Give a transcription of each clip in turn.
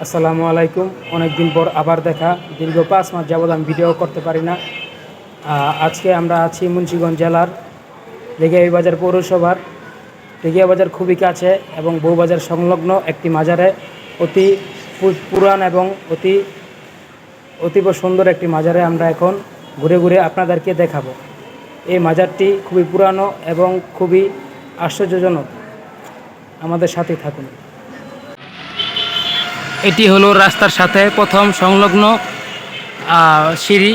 আসসালামু আলাইকুম। অনেক দিন পর আবার দেখা। দীর্ঘ পাঁচ মাস যাবৎ আমি ভিডিও করতে পারি না। আজকে আমরা আছি মুন্সিগঞ্জ জেলার রেগিয়া বাজার পৌরসভার। রেগিয়া বাজার খুবই কাছে এবং বউবাজার সংলগ্ন একটি মাজারে অতি পু- পুরান এবং অতি অতীব সুন্দর একটি মাজারে আমরা এখন ঘুরে ঘুরে আপনাদেরকে দেখাবো। এই মাজারটি খুবই পুরানো এবং খুবই আশ্চর্যজনক। আমাদের সাথে থাকুন। এটি হলো রাস্তার সাথে প্রথম সংলগ্ন সিঁড়ি।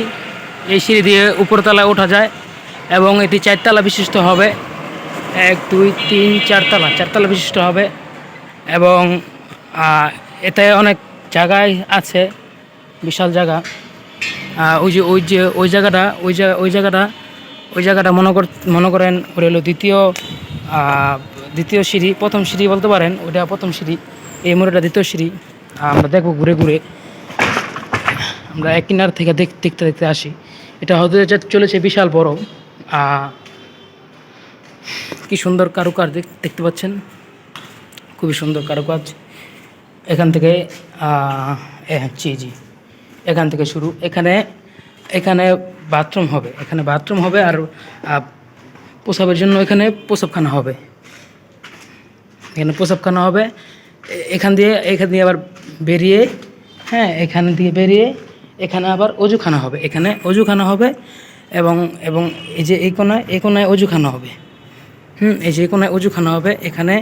এই সিঁড়ি দিয়ে উপরতলায় ওঠা যায় এবং এটি চারতলা বিশিষ্ট হবে। এক, দুই, তিন, চারতলা চারতলা বিশিষ্ট হবে এবং এতে অনেক জায়গায় আছে, বিশাল জায়গা। ওই যে ওই যে, ওই জায়গাটা, ওই জায়গা ওই জায়গাটা ওই জায়গাটা মনে কর, মনে করেন ওটা হলো দ্বিতীয় দ্বিতীয় সিঁড়ি, প্রথম সিঁড়ি বলতে পারেন, ওটা প্রথম সিঁড়ি। এই মোড়টা দ্বিতীয় সিঁড়ি। আমরা দেখব ঘুরে ঘুরে। আমরা এক কিনার থেকে দেখ- দেখতে দেখতে আসি। এটা যা- চলেছে বিশাল বড়। কি সুন্দর কারুকাজ দেখ- দেখতে পাচ্ছেন? খুবই সুন্দর কারুকাজ। এখান থেকে জি জি। এখান থেকে শুরু। এখানে এখানে বাথরুম হবে। এখানে বাথরুম হবে আর প্রসাবের জন্য এখানে প্রসাবখানা হবে। এখানে প্রসাবখানা হবে। এখান দিয়ে এখান দিয়ে আবার বেরিয়ে হ্যাঁ এখান দিয়ে বেরিয়ে, এখানে আবার অজুখানা হবে। এখানে অজুখানা হবে এবং এবং এই যে এই কোনায় এই কোনায় অজুখানা হবে। হুম, এই যে এই কোনায় অজুখানা হবে, এখানে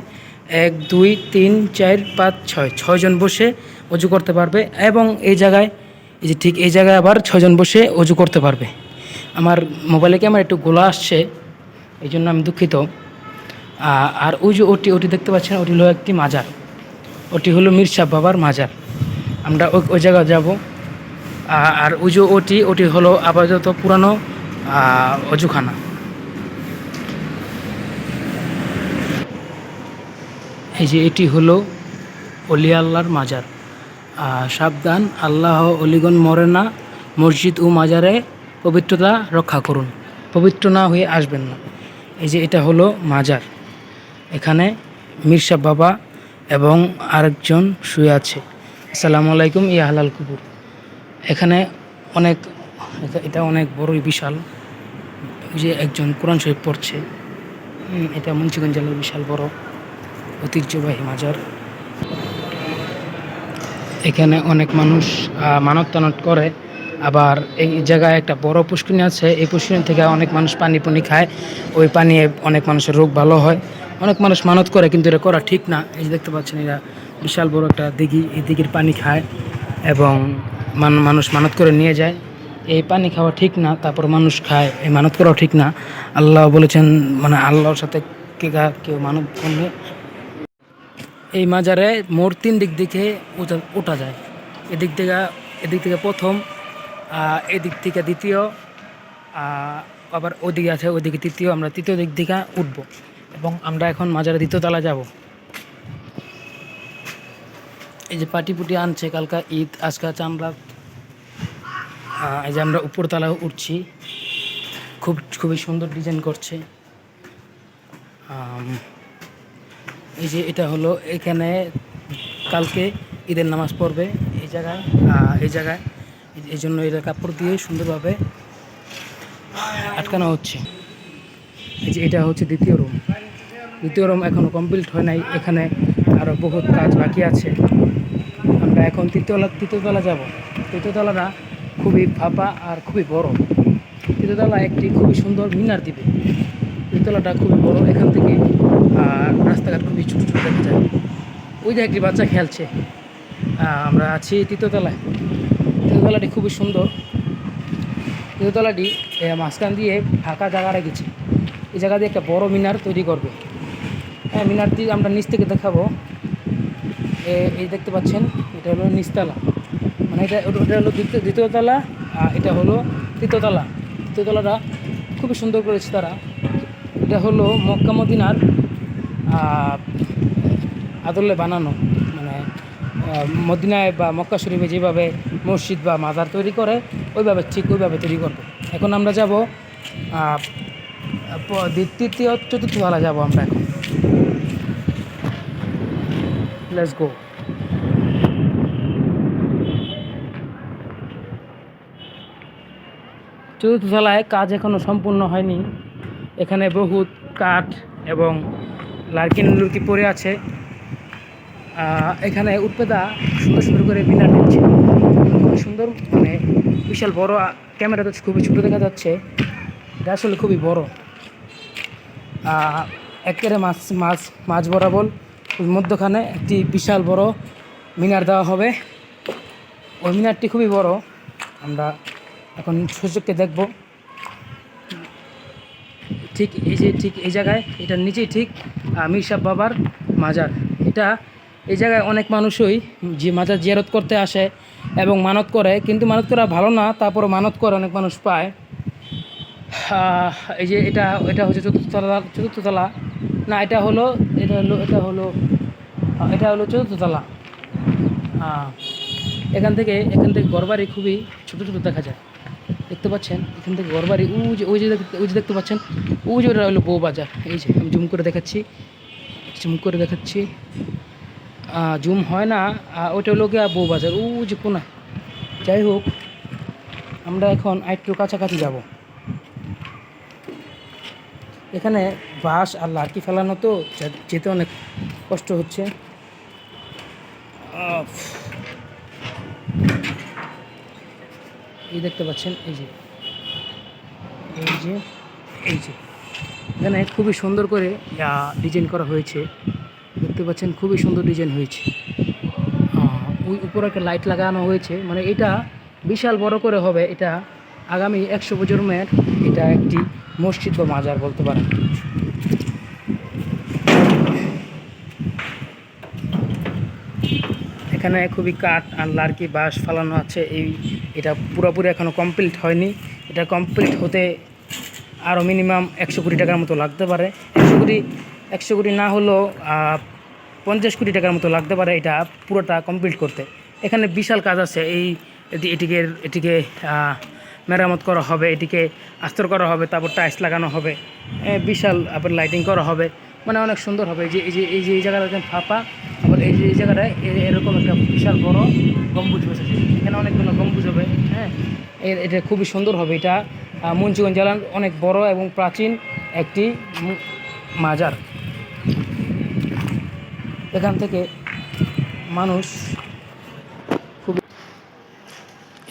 এক, দুই, তিন, চার, পাঁচ, ছয় ছয়জন বসে অজু করতে পারবে এবং এই জায়গায়, এই যে ঠিক এই জায়গায় আবার ছয়জন বসে অজু করতে পারবে। আমার মোবাইলে কি আমার একটু গোলা আসছে? এই জন্য আমি দুঃখিত। আর ওই যে ওটি ওটি দেখতে পাচ্ছেন, ওটি হলো একটি মাজার। ওটি হলো মির্সা বাবার মাজার। আমরা ওই জায়গায় যাব। আর ওই যে ওটি ওটি হলো আপাতত পুরানো অজুখানা। এই যে এটি হলো অলি আল্লাহর মাজার। সাবধান, আল্লাহ অলিগন মরে না। মসজিদ ও মাজারে পবিত্রতা রক্ষা করুন। পবিত্র না হয়ে আসবেন না। এই যে এটা হলো মাজার। এখানে মির্সা বাবা এবং আরেকজন শুয়ে আছে। আসসালামু আলাইকুম, ইয়া হালাল কুকুর। এখানে অনেক, এটা- অনেক বড়ই বিশাল। যে একজন কোরআন শরীফ পড়ছে। এটা মুন্সিগঞ্জ জেলার বিশাল বড়। ঐতিহ্যবাহী মাজার। এখানে অনেক মানুষ মানত টানত করে। আবার এই জায়গায় একটা বড় পুষ্করিণী আছে। এই পুষ্করিণী থেকে অনেক মানুষ পানি পুনি খায়। ওই পানি অনেক মানুষের রোগ ভালো হয়। অনেক মানুষ মানত করে, কিন্তু এটা করা ঠিক না। এই দেখতে পাচ্ছেন, এরা বিশাল বড় একটা দিঘি, এই দিঘির পানি খায় এবং মান- মানুষ মানত করে নিয়ে যায়। এই পানি খাওয়া ঠিক না, তারপর মানুষ খায়। এই মানত করাও ঠিক না। আল্লাহ বলেছেন মানে আল্লাহর সাথে কে কেউ মানত করলে এই মাজারে মোড় তিন দিক উঠা ওঠা যায়। এদিক থেকে এদিক থেকে প্রথম এদিক থেকে দ্বিতীয় আবার ওদিকে আছে ওদিকে তৃতীয়, আমরা তৃতীয় দিক থেকে উঠব। এবং আমরা এখন মাজারে দ্বিতীয় তলা যাব। এই যে পাটি পুটি আনছে, কালকা ঈদ, আজকা চামড়া এই যে আমরা উপরতলা উঠছি। খুব, খুবই সুন্দর ডিজাইন করছে। এই যে এটা হলো এখানে কালকে ঈদের নামাজ পড়বে এই জায়গায় এই জায়গায়। এই জন্য এটা কাপড় দিয়ে সুন্দরভাবে আটকানো হচ্ছে। এই যে এটা হচ্ছে দ্বিতীয় রুম দ্বিতীয় রুম এখনও কমপ্লিট হয় নাই। এখানে আরও বহুত কাজ বাকি আছে। আমরা এখন তৃতীয়তলা তৃতীয়তলা যাব। তৃতীয়তলাটা খুবই ফাঁপা আর খুবই বড়। তৃতীয়তলা একটি খুবই সুন্দর মিনার দিবে। তৃতীয়তলাটা খুবই বড়। এখান থেকে, আর রাস্তাঘাট খুবই ছোটো ছোটো দেখা যায়। ওই যে একটি বাচ্চা খেলছে। আমরা আছি তৃতীয়তলায় তৃতীয়তলাটি খুবই সুন্দর। তৃতীয়তলাটি মাঝখান দিয়ে ফাঁকা জায়গা রেখেছে। এই জায়গা দিয়ে একটা বড় মিনার তৈরি করবে। হ্যাঁ মিনারটি আমরা নিচ থেকে দেখাবো। এই দেখতে পাচ্ছেন, এটা হলো নিচতলা মানে এটা, ওটা হলো দ্বিতীয় দ্বিতীয়তলা আর এটা হলো তৃতীয়তলা তৃতীয়তলাটা খুবই সুন্দর করেছে তারা। এটা হলো মক্কা মদিনার আদলে বানানো। মানে মদিনায় বা মক্কা শরীফে যেভাবে মসজিদ বা মাজার তৈরি করে, ওইভাবে, ঠিক ওইভাবে তৈরি করবে। এখন আমরা যাব তৃতীয়, চতুর্থ তলা যাব আমরা এখন। let's গো চতুর্থ তলায় কাজ এখনও সম্পূর্ণ হয়নি। এখানে বহুত কাঠ এবং লার্কিন লুরকি পড়ে আছে। এখানে উৎপেদা সুন্দর সুন্দর করে বিনা দিচ্ছে খুবই সুন্দর মানে বিশাল বড় ক্যামেরাতে খুবই ছোটো দেখা যাচ্ছে। এটা আসলে খুবই বড়। একেরে মাছ মাছ মাছ বরাবর। মধ্যখানে একটি বিশাল বড় মিনার দেওয়া হবে। ওই মিনারটি খুবই বড়। আমরা এখন সুযোগকে দেখব। ঠিক এই যে ঠিক এই জায়গায় এটার নিচেই ঠিক আহ, মিরসাব বাবার মাজার। এটা এই জায়গায় অনেক মানুষই যে মাজার জিয়ারত করতে আসে এবং মানত করে কিন্তু মানত করা ভালো না তারপরে মানত করে অনেক মানুষ পায়। এই যে এটা এটা হচ্ছে চতুর্থতলা চতুর্থতলা না এটা হলো এটা হলো এটা হলো এটা হলো চতুর্থতলা আহ, এখান থেকে এখান থেকে ঘরবাড়ি খুবই ছোটো ছোটো দেখা যায়। দেখতে পাচ্ছেন এখান থেকে ঘরবাড়ি উ যে ওই যে ওই যে দেখতে পাচ্ছেন উ যে ওটা হলো বউ বাজার এই যে আমি জুম করে দেখাচ্ছি জুম করে দেখাচ্ছি। জুম হয় না ওইটা হলো গিয়া বউ বাজার উ যে কোনা যাই হোক আমরা এখন আরেকটু কাছাকাছি যাব। এখানে বাঁশ আর লাঠি ফেলানো তো যেতে অনেক কষ্ট হচ্ছে। এই দেখতে পাচ্ছেন, এই যে। এই যে এই যে। এখানে খুবই সুন্দর করে ডিজাইন করা হয়েছে। দেখতে পাচ্ছেন, খুবই সুন্দর ডিজাইন হয়েছে। ওই উপরে একটা লাইট লাগানো হয়েছে। মানে এটা বিশাল বড় করে হবে, এটা আগামী একশো বছরের এটা একটি মসজিদ বা মাজার বলতে পারেন। এখানে খুবই কাঠ আর লার্কি বাঁশ ফালানো আছে। এই এটা পুরোপুরি এখনও কমপ্লিট হয়নি। এটা কমপ্লিট হতে আরও মিনিমাম একশো কোটি টাকার মতো লাগতে পারে। একশো কোটি একশো কোটি না হলেও পঞ্চাশ কোটি টাকার মতো লাগতে পারে এটা পুরোটা কমপ্লিট করতে। এখানে বিশাল কাজ আছে। এই এটি- এটিকে এটিকে মেরামত করা হবে, এটিকে আস্তর করা হবে, তারপর টাইলস লাগানো হবে বিশাল আবার লাইটিং করা হবে মানে অনেক সুন্দর হবে। যে, এই যে এই যে, এই জায়গাটা ফাঁপা আবার এই যে, এই জায়গাটায় এরকম একটা বিশাল বড় গম্বুজ বসেছে এখানে অনেকগুলো গম্বুজ হবে হ্যাঁ? এটা খুবই সুন্দর হবে এটা। মুন্সিগঞ্জ জেলার অনেক বড় এবং প্রাচীন একটি মাজার। এখান থেকে মানুষ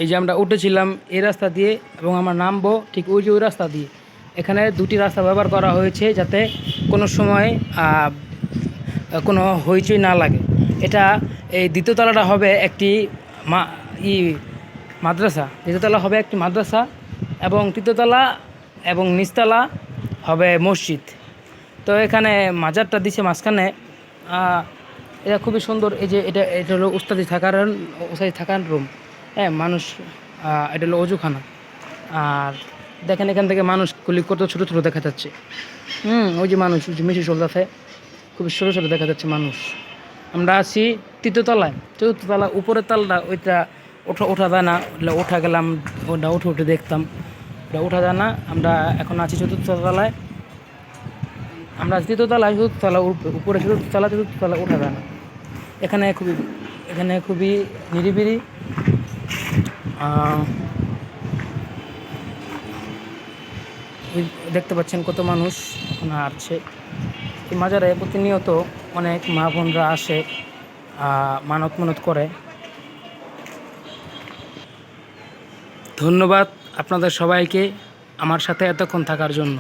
এই যে আমরা উঠেছিলাম এই রাস্তা দিয়ে এবং আমরা নামবো ঠিক ওই যে ওই রাস্তা দিয়ে। এখানে দুটি রাস্তা ব্যবহার করা হয়েছে যাতে কোনো সময় কোনো হইচই না লাগে। এটা এই দ্বিতীয় তলাটা হবে একটি মা, ই, মাদ্রাসা। দ্বিতীয়তলা হবে একটি মাদ্রাসা এবং তৃতীয়তলা এবং নিচতলা হবে মসজিদ। তো এখানে মাজারটা দিছে মাঝখানে এটা খুবই সুন্দর। এই যে এটা এটা হলো উস্তাদি থাকার উস্তাদি থাকার রুম হ্যাঁ মানুষ এটা হলো অজুখানা। আর দেখেন এখান থেকে মানুষ গুলি কত ছোটো ছোটো দেখা যাচ্ছে। হুম, ওই যে মানুষ, ওই যে মিশু চলতেছে খুবই ছোটো ছোটো দেখা যাচ্ছে মানুষ। আমরা আছি তৃতীয়তলায় চতুর্থতলা উপরের তালটা ওইটা ওঠা ওঠা যায় না। ওটা ওঠা গেলাম ওটা উঠে উঠে দেখতাম। ওটা ওঠা যায় না। আমরা এখন আছি চতুর্থ তলায়। আমরা তৃতীয়তলায় চতুর্থতলা উপ- উপরে চতুর্থতলা চতুর্থতলা ওঠা যায় না। এখানে খুবই এখানে খুবই নিরিবিলি। দেখতে পাচ্ছেন কত মানুষ ওখানে আসছে এই মাজারে প্রতিনিয়ত অনেক মা বোনরা আসে মানত মানত করে। ধন্যবাদ আপনাদের সবাইকে আমার সাথে এতক্ষণ থাকার জন্য।